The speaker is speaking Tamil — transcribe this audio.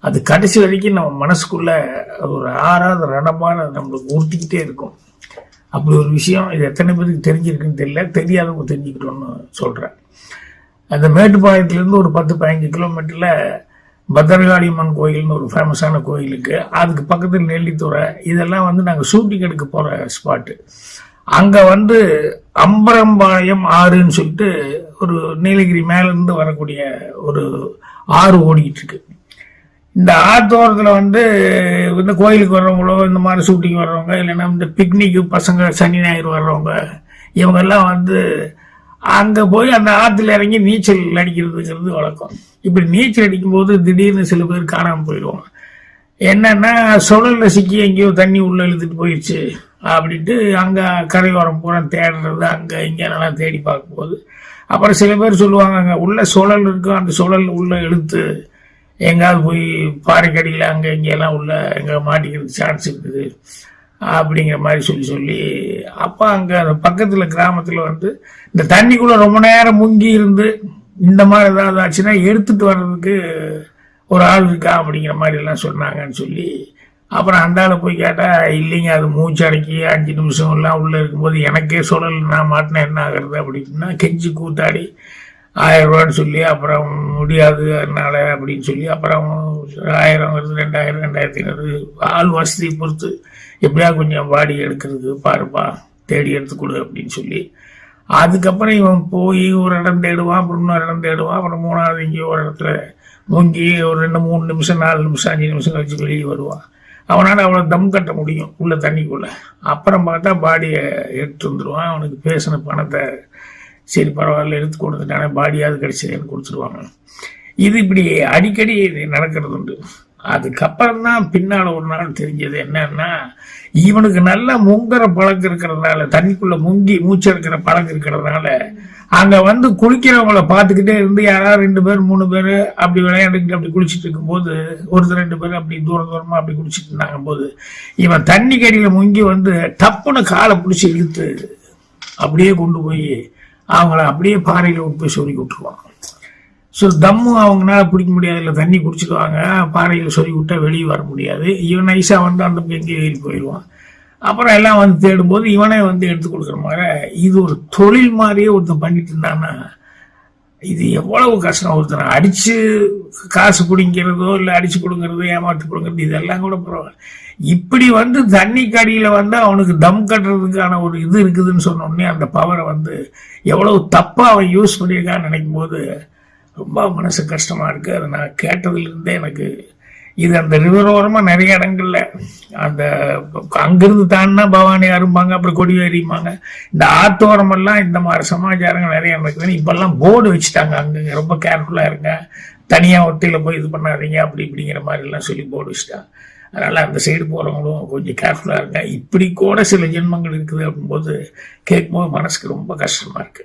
அது கடைசி வரைக்கும் நம்ம மனசுக்குள்ள ஒரு ஆறாவது ரணமான நம்மளுக்கு ஊர்த்திக்கிட்டே இருக்கும். அப்படி ஒரு விஷயம் இது எத்தனை பேருக்கு தெரிஞ்சிருக்குன்னு தெரியல தெரியாதவங்க தெரிஞ்சுக்கிட்டோன்னு சொல்கிறேன் அந்த மேட்டுப்பாளையத்துலேருந்து ஒரு பத்து பதினஞ்சு கிலோமீட்டரில் பத்திரகாளியம்மன் கோயில்னு ஒரு ஃபேமஸான கோயிலுக்கு அதுக்கு பக்கத்தில் நெல்லித்துறை இதெல்லாம் வந்து நாங்கள் ஷூட்டிங் எடுக்க போகிற ஸ்பாட்டு அங்கே வந்து அம்பரம்பாளையம் ஆறுன்னு சொல்லிட்டு ஒரு நீலகிரி மேலேருந்து வரக்கூடிய ஒரு ஆறு ஓடிக்கிட்டு இருக்கு. இந்த ஆத்தோரத்தில் வந்து இந்த கோயிலுக்கு வர்றவங்களோ இந்த மாதிரி ஷூட்டிங் வர்றவங்க இல்லைன்னா இந்த பிக்னிக்கு பசங்க சனி ஞாயிறு வர்றவங்க இவங்கெல்லாம் வந்து அங்கே போய் அந்த ஆற்றுல இறங்கி நீச்சல் அடிக்கிறதுங்கிறது வழக்கம். இப்படி நீச்சல் அடிக்கும்போது திடீர்னு சில பேர் காணாமல் போயிடுவாங்க. என்னன்னா சுழலில் சிக்கி எங்கேயோ தண்ணி உள்ளே இழுத்துட்டு போயிடுச்சு அப்படின்ட்டு அங்கே கரையோரம் பூரா தேடுறது அங்கே இங்கே நல்லா தேடி பார்க்கும்போது. அப்புறம் சில பேர் சொல்லுவாங்க அங்கே உள்ள சுழல் இருக்கும் அந்த சுழல் உள்ளே இழுத்து எங்காவது போய் பாறைக்கடியில் அங்கே இங்கெல்லாம் உள்ள எங்கே மாட்டிக்கிறதுக்கு சான்ஸ் இருக்குது. அப்படிங்கிற மாதிரி சொல்லி சொல்லி அப்போ அங்கே அந்த பக்கத்தில் கிராமத்தில் வந்து இந்த தண்ணிக்குள்ளே ரொம்ப நேரம் முங்கி இருந்து இந்த மாதிரி ஏதாவது ஆச்சுன்னா எடுத்துகிட்டு வர்றதுக்கு ஒரு ஆள் இருக்கா அப்படிங்கிற மாதிரிலாம் சொன்னாங்கன்னு சொல்லி அப்புறம் அந்த ஆளை போய் கேட்டால் இல்லைங்க அது மூச்சடக்கி அஞ்சு நிமிஷம் எல்லாம் உள்ளே இருக்கும்போது எனக்கே சொல்லல் நான் மாட்டினேன் என்ன ஆகிறது அப்படின்னா கெஞ்சி கூத்தாடி ஆயிரம் ரூபான்னு சொல்லி அப்புறம் முடியாது அதனால அப்படின்னு சொல்லி அப்புறம் ஆயிரம் வருது ரெண்டாயிரம் ரெண்டாயிரத்தி ஐநூறு. ஆள் வசதி பொறுத்து எப்படியா கொஞ்சம் வாடி எடுக்கிறதுக்கு பாருப்பா தேடி எடுத்து கொடு அப்படின்னு சொல்லி. அதுக்கப்புறம் இவன் போய் ஒரு இடம் தேடுவான் அப்புறம் இன்னொரு இடம் தேடுவான் அப்புறம் மூணாவது இங்கேயோ ஒரு இடத்துல முங்கி ஒரு ரெண்டு மூணு நிமிஷம் நாலு நிமிஷம் அஞ்சு நிமிஷம் கழிச்சு வெளியே வருவான். அவனால் அவ்வளோ தம் கட்ட முடியும் உள்ள தண்ணிக்குள்ள. அப்புறம் பார்த்தா பாடியை எடுத்து வந்துடுவான் அவனுக்கு பேசின பணத்தை சரி பரவாயில்ல எடுத்து கொடுத்துட்டானே பாடியாவது கிடைச்சதுன்னு கொடுத்துருவாங்க. இது இப்படி அடிக்கடி நடக்கிறது உண்டு அதுக்கப்புறம் தான் பின்னால் ஒரு நாள் தெரிஞ்சது என்னன்னா இவனுக்கு நல்ல முங்குற பழக்கம் இருக்கிறதுனால தண்ணிக்குள்ள முங்கி மூச்செடுக்கிற பழக்கம் இருக்கிறதுனால அங்கே வந்து குளிக்கிறவங்கள பார்த்துக்கிட்டே இருந்து யாராவது ரெண்டு பேர் மூணு பேர் அப்படி விளையாண்டுக்கிட்டு அப்படி குளிச்சுட்டு இருக்கும்போது ஒருத்தர் ரெண்டு பேர் அப்படி தூரம் தூரமாக அப்படி குளிச்சுட்டு இருந்தாங்க போது இவன் தண்ணி கடியில் முங்கி வந்து டப்புன்னு காலை பிடிச்சி இழுத்து அப்படியே கொண்டு போய் அவங்கள அப்படியே பாறையில் விட்டு போய் சொல்லி விட்டுருவாங்க. ஸோ தம்மு அவங்களால பிடிக்க முடியாது இல்லை தண்ணி குடிச்சிக்குவாங்க பாறையில் சொல்லி விட்டா வெளியே வர முடியாது. இவன் நைஸாக வந்து அந்த எங்கேயும் ஏறி போயிடுவான். அப்புறம் எல்லாம் வந்து தேடும்போது இவனே வந்து எடுத்து கொடுக்குற மாதிரி இது ஒரு தொழில் மாதிரியே ஒருத்தன் பண்ணிட்டு இருந்தான்னா இது எவ்வளவு கஷ்டம் ஒருத்தனை அடிச்சு காசு பிடிங்கிறதோ இல்லை அடிச்சு கொடுங்கறதோ ஏமாற்றி கொடுங்கறது இதெல்லாம் கூட பரவாயில்ல. இப்படி வந்து தண்ணி கடியில வந்து அவனுக்கு தம் கட்டுறதுக்கான ஒரு இது இருக்குதுன்னு சொன்ன அந்த பவரை வந்து எவ்வளவு தப்பா அவன் யூஸ் பண்ணியிருக்கான்னு நினைக்கும் போது ரொம்ப மனசு கஷ்டமா இருக்கு. அதை நான் கேட்டதுல இருந்தே எனக்கு இது அந்த ரிவர் ஓரமாக நிறைய இடங்கள்ல அந்த அங்கிருந்து தாண்டினா பவானி அரும்பாங்க அப்புறம் கொடி ஏறிம்பாங்க இந்த ஆத்தோரமெல்லாம் இந்த மாதிரி சமாச்சாரங்கள் நிறைய நடக்குதுன்னு இப்பெல்லாம் போர்டு வச்சுட்டாங்க அங்க ரொம்ப கேர்ஃபுல்லாக இருங்க. தனியாக ஒத்தையில போய் இது பண்ணாதீங்க அப்படி இப்படிங்கிற மாதிரிலாம் சொல்லி போர்டு வச்சுட்டாங்க. அதனால் அந்த சைடு போகிறவங்களும் கொஞ்சம் கேர்ஃபுல்லாக இருங்க. இப்படி கூட சில ஜென்மங்கள் இருக்குது அப்படிங்கும்போது கேட்கும்போது மனசுக்கு ரொம்ப கஷ்டமாக இருக்குது